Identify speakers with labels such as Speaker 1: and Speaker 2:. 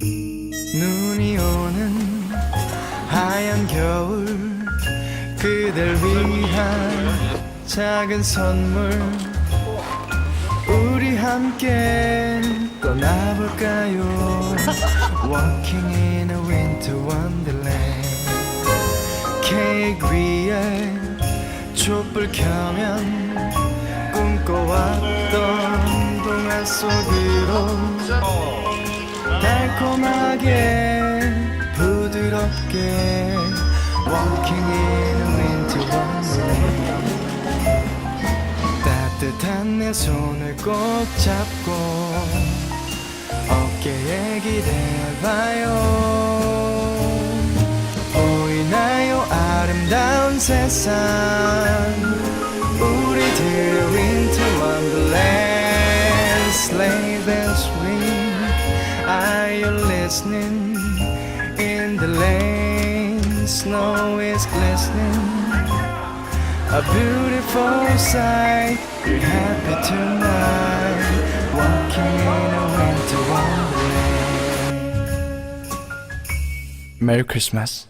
Speaker 1: 눈이 오는 하얀 겨울 그댈 위한 작은 선물. 우리 함께 떠나볼까요? Walking in a winter wonderland. 케이크 위에 촛불 켜면 꿈꿔왔던 동화 속으로 달콤하게 부드럽게 Walking in a winter wonderland 따뜻한 내 손을 꼭 잡고 어깨에 기대봐요 보이나요 아름다운 세상 우리들의 winter wonderland sleigh bells ring you listening in the lane snow is glistening a beautiful sight. We're happy tonight, walking in a winter wonderland. Merry Christmas.